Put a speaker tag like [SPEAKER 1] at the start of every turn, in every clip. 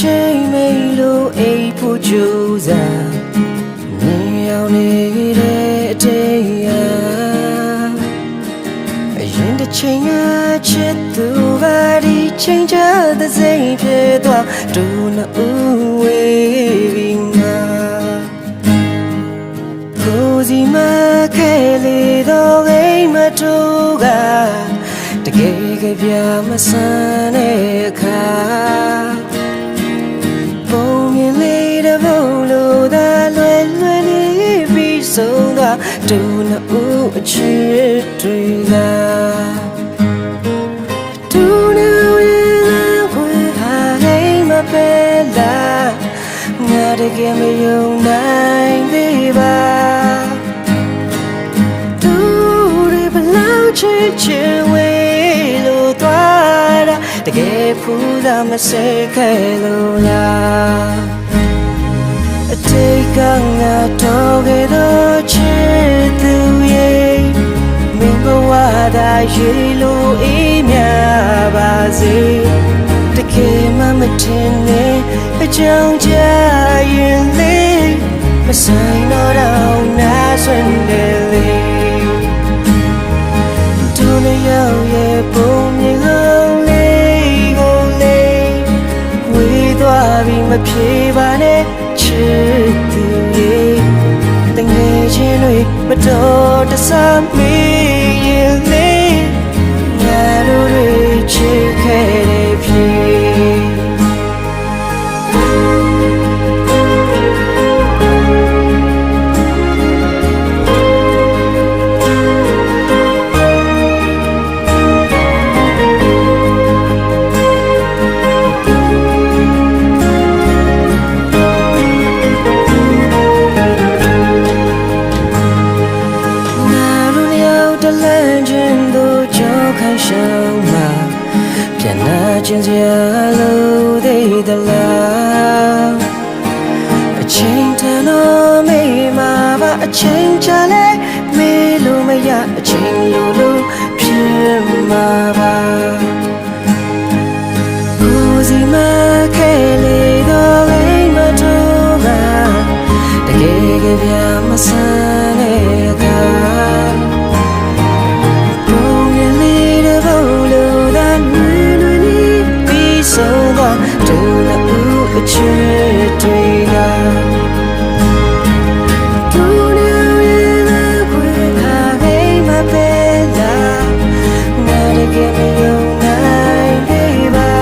[SPEAKER 1] ချိန်မိလို့အိပ်ဖို့ကြိုးစားနေရောက်နေတဲ့အချိန်ရအရင်တစ်ချိန်ကချစ်သူကဒီချိန်ချတဲ့စိတ်ဖြစ်သွားဒုနဦးဝေးပြီးငါကိုစီမခဲလေတော့ဂိမတူကတကယ်ကြပြမစမ်းတဲ့အခါ ဒူနူအချစ်တွေကဒူနူရဲ့ခွေဟာဂိမ်းမပဲလားငါတကယ်မယုံနိုင်သေးပါသူတွေဘလောက်ချစ်ချင်ဝေးလို့သွားတာတကယ်ဖူးတာမစဲခဲလို့လား အတိတ်ကငါတော့ခဲ့တော့ချစ်သူရဲ့မင်းဘဝသာရေလို့အေးမြပါစေတကယ်မှမထင်နဲ့အကြောင်းကြရင်လေးမဆိုင်တော့တော့နာဆွနေလေသူနဲ့ရောက်ရဲ့ပုံမြင်လုံးလေးကိုလေးဝေးသွားပြီးမပြေပါနဲ့ ချင်းတွေမတော်တဆမေး ရောက်တလန့်ချင်းတို့ကြောက်ခံရှောင်းမှာပြန်လာခြင်းစရာလို့သေးသလားအချိန်တန်တော့မေးမှာပါအ မပဲလားငါတကယ်မယုံနိုင်သေးပါ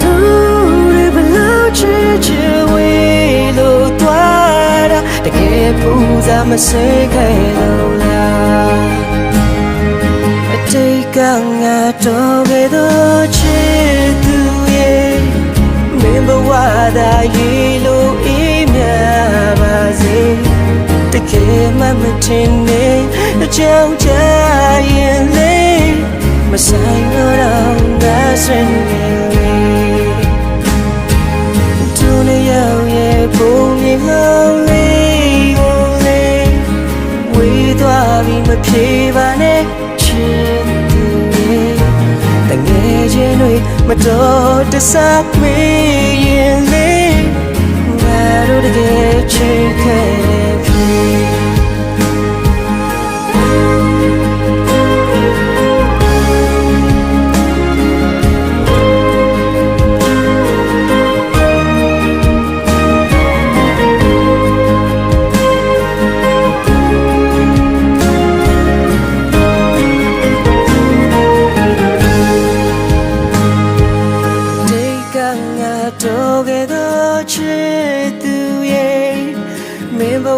[SPEAKER 1] သူတွေဘလောက်ချစ်ချစ်ဝေးလို့သွားတာတကယ်ပူစားမစိတ်ခဲလို့လားအတိတ်ကငါတော့ သာရေလို့အေးမြပါစေတကယ်မှမထင်နဲ့အကြောင်းကြရင်လေမဆိုင်တော့ငါစင်နေလေသူနဲ့ရောက်ရဲ့ပုံမြင်ဟောင်းလေးကိုလေးဝေးသွားပြီးမပြေပါနဲ့ချစ်သူရဲ့တငယ် ချင်းတွေမတော်တဆမေးရင်လေငါ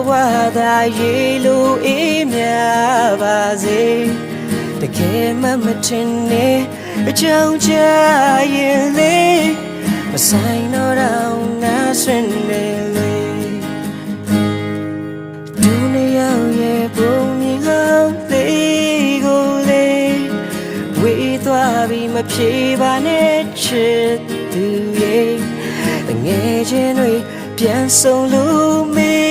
[SPEAKER 1] ဝသာရေလိုအေးမြပါစေတကယ်မှမထင်နဲ့အကြောင်းကြရင်လေမဆိုင်တော့တော့ငါဆွနေလေဒုနေရောက်ရဲ့ပုံမြင်အောင်လေးကိုလေးဝေးသွားပြီးမပြေပါနဲ့ချစ်သူရဲ့တငယ်ချင်းတွေပြန်ဆုံလို့မေ